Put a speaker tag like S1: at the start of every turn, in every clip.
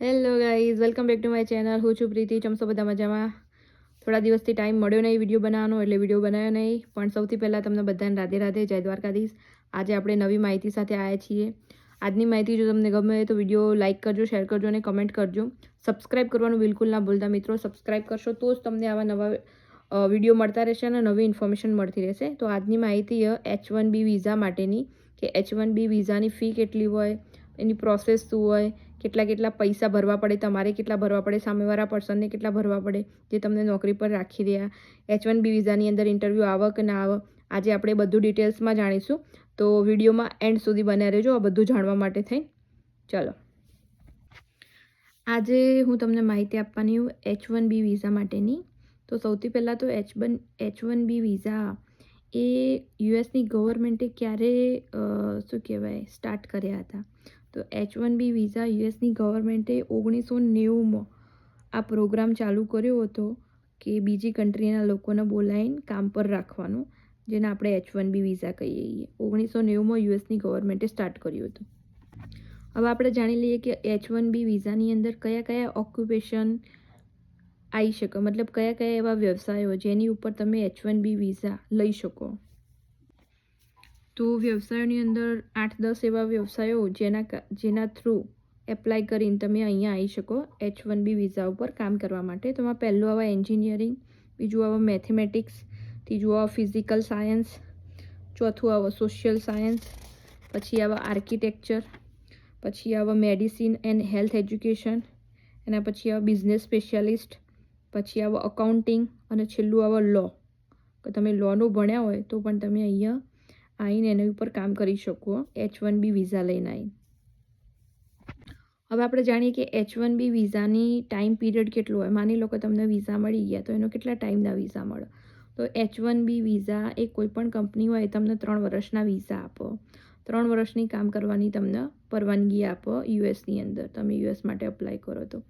S1: Hello guys welcome back to my channel હું છું પ્રીતિ. ચમસો બધા મજામાં? થોડા દિવસથી ટાઈમ મળ્યો નહીં વીડિયો બનાવવાનો, એટલે વીડિયો બનાવ્યો નહીં. પણ સૌથી પહેલાં તમને બધાને રાધે રાધે જય દ્વારકાધીશ. આજે આપણે નવી માહિતી સાથે આવ્યા છીએ. આજની માહિતી જો તમને ગમે તો વીડિયો લાઇક કરજો શેર કરજો અને કમેન્ટ કરજો. સબસ્ક્રાઇબ કરવાનું બિલકુલ ના ભૂલતા મિત્રો. સબસ્ક્રાઇબ કરશો તો જ તમને આવા નવા વીડિયો મળતા રહેશે અને નવી ઇન્ફોર્મેશન મળતી રહેશે. તો આજની માહિતી એચ વન બી વિઝા માટેની. કે એચ વન બી વિઝાની ફી કેટલી હોય, એની પ્રોસેસ શું હોય કેટલા કેટલા પૈસા ભરવા પડે, તમારે કેટલા ભરવા પડે, સામેવાળા પર્સનને કેટલા ભરવા પડે, જે તમને નોકરી પર રાખી રહ્યા. એચ વન બી વિઝાની અંદર ઇન્ટરવ્યૂ આવે કે ના આવે, આજે આપણે બધું ડિટેલ્સમાં જાણીશું. તો વિડીયોમાં એન્ડ સુધી બન્યા રહેજો, આ બધું જાણવા માટે થઈ. ચલો. આજે હું તમને માહિતી આપવાની હું એચ વન બી વિઝા માટેની. તો સૌથી પહેલાં તો H one H one B visa એ યુએસની ગવર્મેન્ટે ક્યારે શું કહેવાય, સ્ટાર્ટ કર્યા હતા? તો એચ વન બી વિઝા યુએસની ગવર્મેન્ટે ઓગણીસો નેવુંમાં આ પ્રોગ્રામ ચાલુ કર્યો હતો કે બીજી કન્ટ્રીના લોકોને બોલાવીને કામ પર રાખવાનું, જેને આપણે એચ વન બી વિઝા કહીએ છીએ. ઓગણીસો નેવુંમાં યુએસની ગવર્મેન્ટે સ્ટાર્ટ કર્યું હતું. હવે આપણે જાણી લઈએ કે એચ વન બી વિઝાની અંદર કયા કયા ઓક્યુપેશન આવી શકે, મતલબ કયા કયા એવા વ્યવસાયો જેની ઉપર તમે એચ વન બી વિઝા લઈ શકો. તો વ્યવસાયોની અંદર આઠ દસ એવા વ્યવસાયો જેના જેના થ્રુ એપ્લાય કરીને તમે અહીંયા આવી શકો એચ વન બી વિઝા ઉપર કામ કરવા માટે. તો પહેલું આવા એન્જિનિયરિંગ બીજું આવા મેથેમેટિક્સ ત્રીજું આવા ફિઝિકલ સાયન્સ ચોથું આવા સોશિયલ સાયન્સ પછી આવા આર્કિટેક્ચર પછી આવા મેડિસિન એન્ડ હેલ્થ એજ્યુકેશન એના પછી આવા બિઝનેસ સ્પેશિયાલિસ્ટ પછી આવા અકાઉન્ટિંગ અને છેલ્લું આવા લો કે તમે લોનું ભણ્યા હોય તો પણ તમે અહીંયા આવીને એની ઉપર કામ કરી શકો એચ વન બી વિઝા લઈને આવી હવે આપણે જાણીએ કે એચ વન બી વિઝાની ટાઈમ પીરિયડ કેટલો હોય. માની લો કે તમને વિઝા મળી ગયા, તો એનો કેટલા ટાઈમના વિઝા મળે? તો એચ વન બી વિઝા એ કોઈપણ કંપની હોય તમને ત્રણ વર્ષના વિઝા આપો. ત્રણ વર્ષની કામ કરવાની તમને પરવાનગી આપો યુએસની અંદર. તમે યુએસ માટે અપ્લાય કરો તો.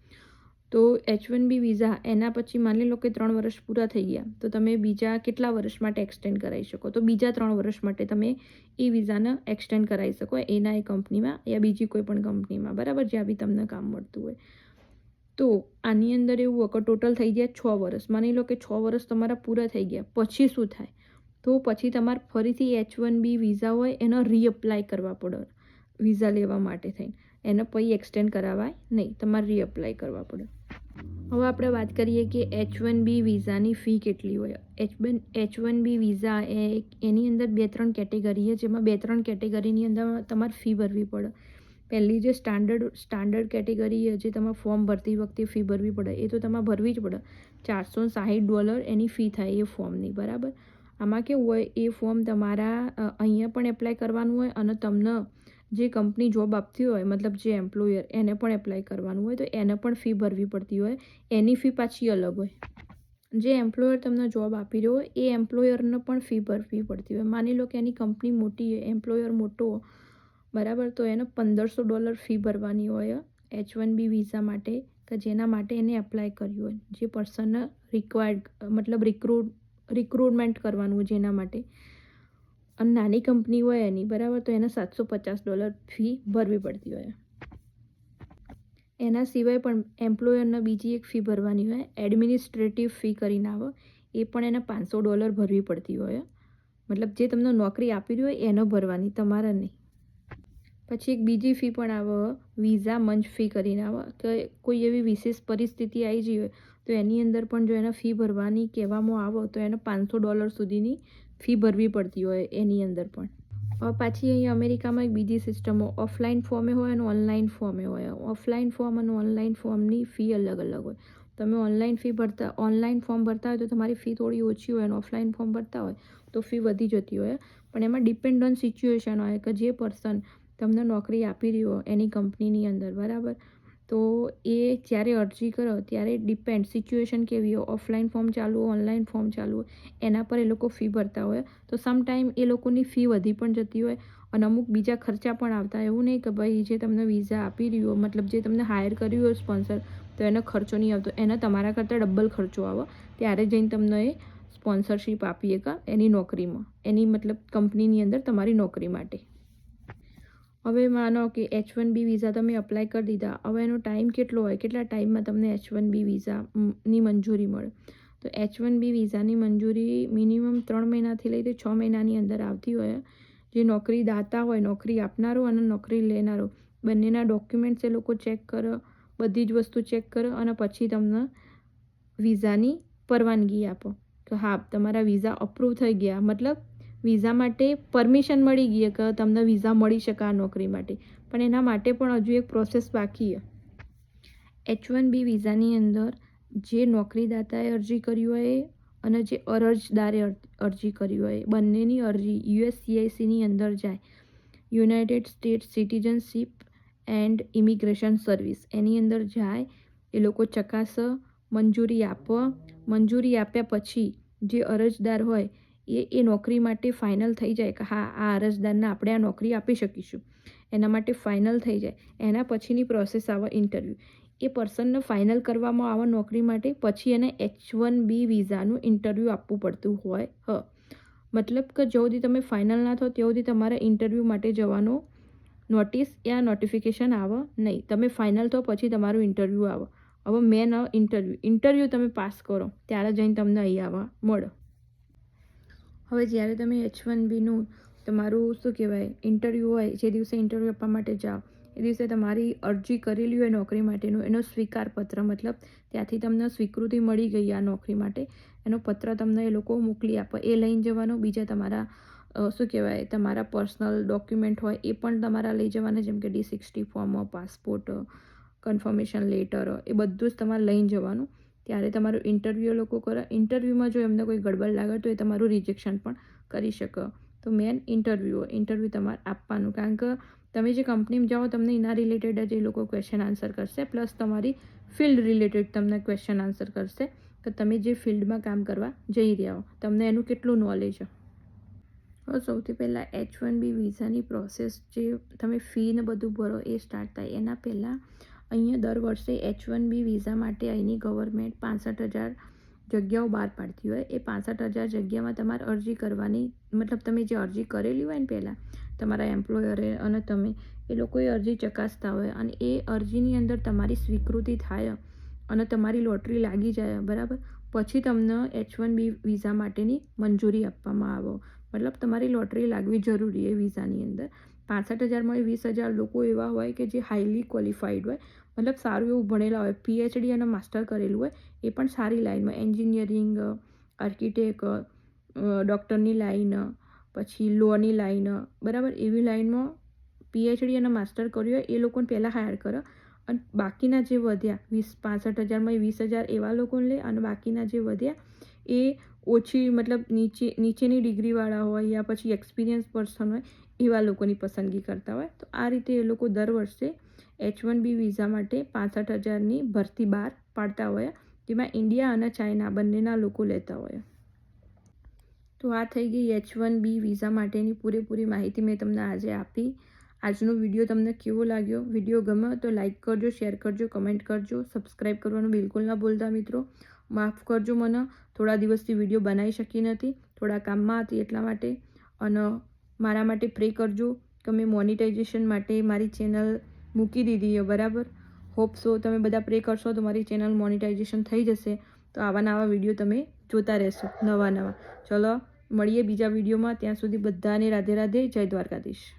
S1: તો એચ વન બી વિઝા એના પછી માની લો કે ત્રણ વર્ષ પૂરા થઈ ગયા, તો તમે બીજા કેટલા વર્ષ માટે એક્સટેન્ડ કરાવી શકો? તો બીજા ત્રણ વર્ષ માટે તમે એ વિઝાને એક્સટેન્ડ કરાવી શકો એના એ કંપનીમાં યા બીજી કોઈ પણ કંપનીમાં બરાબર? જ્યાં બી તમને કામ મળતું હોય. તો આની અંદર એવું કે ટોટલ થઈ ગયા છ વર્ષ. માની લો કે છ વર્ષ તમારા પૂરા થઈ ગયા. પછી શું થાય? તો પછી તમારે ફરીથી એચ વન બી વિઝા હોય, એનો રીઅપ્લાય કરવા પડે. વિઝા લેવા માટે થઈને. એને પછી એક્સટેન્ડ કરાવાય નહીં. તમારે રીઅપ્લાય કરવા પડે. હવે આપણે વાત કરીએ કે એચ વન બી વિઝાની ફી કેટલી હોય. H one H one B visa એ એની અંદર બે ત્રણ કેટેગરી છે, જેમાં બે ત્રણ કેટેગરીની અંદર તમારે ફી ભરવી પડે. પહેલી જે સ્ટાન્ડર્ડ સ્ટાન્ડર્ડ કેટેગરી છે, જે તમારે ફોર્મ ભરતી વખતે ફી ભરવી પડે, એ તો તમારે ભરવી જ પડે. ચારસો સાહીઠ ડોલર એની ફી થાય એ ફોર્મની, બરાબર? આમાં કેવું હોય, એ ફોર્મ તમારા અહીંયા પણ એપ્લાય કરવાનું હોય અને તમને જે કંપની જોબ આપતી હોય, મતલબ જે એમ્પ્લોયર એને પણ એપ્લાય કરવાનું હોય, તો એને પણ ફી ભરવી પડતી હોય. એની ફી પાછી અલગ હોય. જે એમ્પ્લોયર તમને જોબ આપી રહ્યો હોય, એ એમ્પ્લોયરને પણ ફી ભરવી પડતી હોય. માની લો કે એની કંપની મોટી એમ્પ્લોયર મોટો બરાબર? તો એને પંદરસો ડોલર ફી ભરવાની હોય, એચ વન બી વિઝા માટે, કે જેના માટે એને એપ્લાય કર્યું હોય. જે પર્સનને રિક્વાયર્ડ મતલબ રિક્રુટ રિક્રુટમેન્ટ કરવાનું જેના માટે. અને નાની કંપની હોય એની બરાબર, તો એને સાતસો પચાસ ડોલર ફી ભરવી પડતી હોય. એના સિવાય પણ એમ્પ્લોયરને બીજી એક ફી ભરવાની હોય, એડમિનિસ્ટ્રેટિવ ફી કરીને આવે, એ પણ એને પાંચસો ડોલર ભરવી પડતી હોય. મતલબ જે તમને નોકરી આપી હોય, એનો ભરવાની, તમારે નહીં. પછી એક બીજી ફી પણ આવે, વિઝા મંચ ફી કરીને આવે. કે કોઈ એવી વિશેષ પરિસ્થિતિ આવી જઈ હોય, તો એની અંદર પણ જો એને ફી ભરવાની કહેવામાં આવે, તો એને પાંચસો ડોલર સુધીની ફી ભરવી પડતી હોય એની અંદર પણ. હવે પાછી અહીં અમેરિકામાં એક બીજી સિસ્ટમો, ઓફલાઈન ફોર્મે હોય અને ઓનલાઈન ફોર્મે હોય. ઓફલાઈન ફોર્મ અને ઓનલાઈન ફોર્મની ફી અલગ અલગ હોય. તમે ઓનલાઈન ફી ભરતા, ઓનલાઈન ફોર્મ ભરતા હોય તો તમારી ફી થોડી ઓછી હોય અને ઓફલાઈન ફોર્મ ભરતા હોય તો ફી વધી જતી હોય. પણ એમાં ડિપેન્ડ ઓન સિચ્યુએશન હોય કે જે પર્સન તમને નોકરી આપી રહ્યો એની કંપનીની અંદર, બરાબર? તો એ જ્યારે અરજી કરો, ત્યારે ડિપેન્ડ સિચ્યુએશન કેવી હોય. ઓફલાઈન ફોર્મ ચાલુ હોય ઓનલાઈન ફોર્મ ચાલુ હોય, એના પર એ લોકો ફી ભરતા હોય. તો સમટાઈમ એ લોકોની ફી વધી પણ જતી હોય અને અમુક બીજા ખર્ચા પણ આવતા. એવું નહીં કે ભાઈ, જે તમને વિઝા આપી રહ્યો મતલબ જે તમને હાયર કર્યું હોય સ્પોન્સર તો એનો ખર્ચો નહીં આવતો. એને તમારા કરતાં ડબલ ખર્ચો આવે. ત્યારે જઈને તમને એ સ્પોન્સરશિપ આપીએ કા એની નોકરીમાં. એની મતલબ કંપનીની અંદર તમારી નોકરી માટે. હવે માનો કે એચ વન બી વિઝા તમે અપ્લાય કરી દીધા. હવે એનો ટાઈમ કેટલો હોય? કેટલા ટાઈમમાં તમને એચ વન બી વિઝાની મંજૂરી મળે? તો એચ વન બી વિઝાની મંજૂરી મિનિમમ ત્રણ મહિનાથી લઈને છ મહિનાની અંદર આવતી હોય. જે નોકરી દાતા હોય, નોકરી આપનારો અને નોકરી લેનારો. બંનેના ડોક્યુમેન્ટ્સ એ લોકો ચેક કરે, બધી જ વસ્તુ ચેક કરે અને પછી તમને વિઝાની પરવાનગી આપો. કે હા, તમારા વિઝા અપ્રૂવ થઈ ગયા. મતલબ વિઝા માટે પરમિશન મળી ગઈ કે તમને વિઝા મળી શકે આ નોકરી માટે. પણ એના માટે પણ હજુ એક પ્રોસેસ બાકી છે. એચ વન બી વિઝાની અંદર જે નોકરીદાતાએ અરજી કરી હોય અને જે અરજદારે અર- અરજી કરી હોય, બંનેની અરજી યુએસસીઆઈસીની અંદર જાય. United state citizenship and immigration service. એની અંદર જાય, એ લોકો ચકાસ, મંજૂરી આપો મંજૂરી આપ્યા પછી જે અરજદાર હોય એ એ નોકરી માટે ફાઇનલ થઈ જાય કે હા, આ અરજદારને આપણે આ નોકરી આપી શકીશું. એના માટે ફાઇનલ થઈ જાય. એના પછીની પ્રોસેસ આવે ઇન્ટરવ્યૂ એ પર્સનને ફાઇનલ કરવામાં આવે નોકરી માટે, પછી એને એચ વન બી વિઝાનું ઇન્ટરવ્યૂ આપવું પડતું હોય, હ. મતલબ કે જો સુધી તમે ફાઇનલ ના થો ત્યાં સુધી તમારે ઇન્ટરવ્યૂ માટે જવાનો નોટિસ યા નોટિફિકેશન આવે નહીં. તમે ફાઇનલ થો પછી તમારું ઇન્ટરવ્યૂ આવે. હવે મેન ઇન્ટરવ્યૂ ઇન્ટરવ્યૂ તમે પાસ કરો. ત્યારે જઈને તમને અહીં આવવા મળે. હવે જ્યારે તમે એચ વન બીનું તમારું શું કહેવાય ઇન્ટરવ્યૂ હોય, જે દિવસે ઇન્ટરવ્યૂ આપવા માટે જાઓ, એ દિવસે તમારી અરજી કરેલી હોય નોકરી માટેનું, એનો સ્વીકાર પત્ર, મતલબ ત્યાંથી તમને સ્વીકૃતિ મળી ગઈ આ નોકરી માટે, એનો પત્ર તમને એ લોકો મોકલી આપે. એ લઈને જવાનો, બીજા તમારા શું કહેવાય, તમારા પર્સનલ ડોક્યુમેન્ટ હોય, એ પણ તમારા લઈ જવાના, જેમ કે D sixty form passport confirmation letter એ બધું જ તમારે લઈને જવાનું. ત્યારે તમારું ઇન્ટરવ્યૂ લોકો કરે. ઇન્ટરવ્યૂમાં જો એમને કોઈ ગડબડ લાગે તો એ તમારું રિજેક્શન પણ કરી શકે. તો મેન ઇન્ટરવ્યૂ ઇન્ટરવ્યૂ તમારે આપવાનું. કારણ કે તમે જે કંપનીમાં જાઓ, તમને એના રિલેટેડ જ એ લોકો ક્વેશ્ચન આન્સર કરશે. પ્લસ તમારી ફિલ્ડ રિલેટેડ તમને ક્વેશ્ચન આન્સર કરશે કે તમે જે ફિલ્ડમાં કામ કરવા જઈ રહ્યા હો. તમને એનું કેટલું નોલેજ હવે સૌથી પહેલાં એચ વન બી વિઝાની પ્રોસેસ જે તમે ફી ને બધું ભરો એ સ્ટાર્ટ થાય. એના પહેલાં અહીંયા દર વર્ષે એચ વન બી વિઝા માટે અહીંની ગવર્મેન્ટ પાસઠ હજાર જગ્યાઓ બહાર પાડતી હોય. એ પાસઠ હજાર જગ્યામાં તમારે અરજી કરવાની, મતલબ તમે જે અરજી કરેલી હોય ને પહેલાં, તમારા એમ્પ્લોયરે અને તમે, એ લોકોએ અરજી ચકાસતા હોય અને એ અરજીની અંદર તમારી સ્વીકૃતિ થાય અને તમારી લોટરી લાગી જાય, બરાબર? પછી તમને એચ વન બી વિઝા માટેની મંજૂરી આપવામાં આવો. મતલબ તમારી લોટરી લાગવી જરૂરી એ વિઝાની અંદર. પાસઠ હજારમાં વીસ હજાર લોકો એવા હોય કે જે હાઈલી ક્વોલિફાઈડ હોય. મતલબ સારું એવું ભણેલા હોય. પીએચડી અને માસ્ટર કરેલું હોય. એ પણ સારી લાઇનમાં એન્જિનિયરિંગ આર્કિટેક ડૉક્ટરની લાઈન પછી લોની લાઈન બરાબર? એવી લાઈનમાં પીએચડી અને માસ્ટર કર્યું હોય, એ લોકોને પહેલાં હાયર કરો. અને બાકીના જે વધ્યા, વીસ, પાસઠ હજારમાં વીસ હજાર એવા લોકોને લે અને બાકીના જે વધ્યા, એ ઓછી, મતલબ નીચે, નીચેની ડિગ્રીવાળા હોય યા પછી એક્સપિરિયન્સ પર્સન હોય, એવા લોકોની પસંદગી કરતા હોય. તો આ રીતે એ લોકો દર વર્ષે એચ વન બી વિઝા માટે પાસઠ હજારની ભરતી બહાર પાડતા હોય. જેમાં ઇન્ડિયા અને ચાઇના બંનેના લોકો લેતા હોય. તો આ થઈ ગઈ એચ વન બી વિઝા માટેની પૂરેપૂરી માહિતી મેં તમને આજે આપી. આજનો વીડિયો તમને કેવો લાગ્યો? વીડિયો ગમે તો લાઈક કરજો, શેર કરજો, કમેન્ટ કરજો સબસ્ક્રાઈબ કરવાનું બિલકુલ ના ભૂલતા મિત્રો. માફ કરજો મને. થોડા દિવસથી વીડિયો બનાવી શકી નથી, થોડા કામમાં હતી એટલા માટે. અને મારા માટે પ્રે કરજો કે મેં મોનિટાઇઝેશન માટે મારી ચેનલ મૂકી દીધી છે, બરાબર? હોપ સો તમે બધા પ્રે કરશો તો મારી ચેનલ મોનિટાઇઝેશન થઈ જશે. તો આવા નવા વીડિયો તમે જોતા રહેશો, નવા નવા. ચલો, મળીએ બીજા વિડીયોમાં. ત્યાં સુધી બધાને રાધે રાધે, જય દ્વારકાધીશ.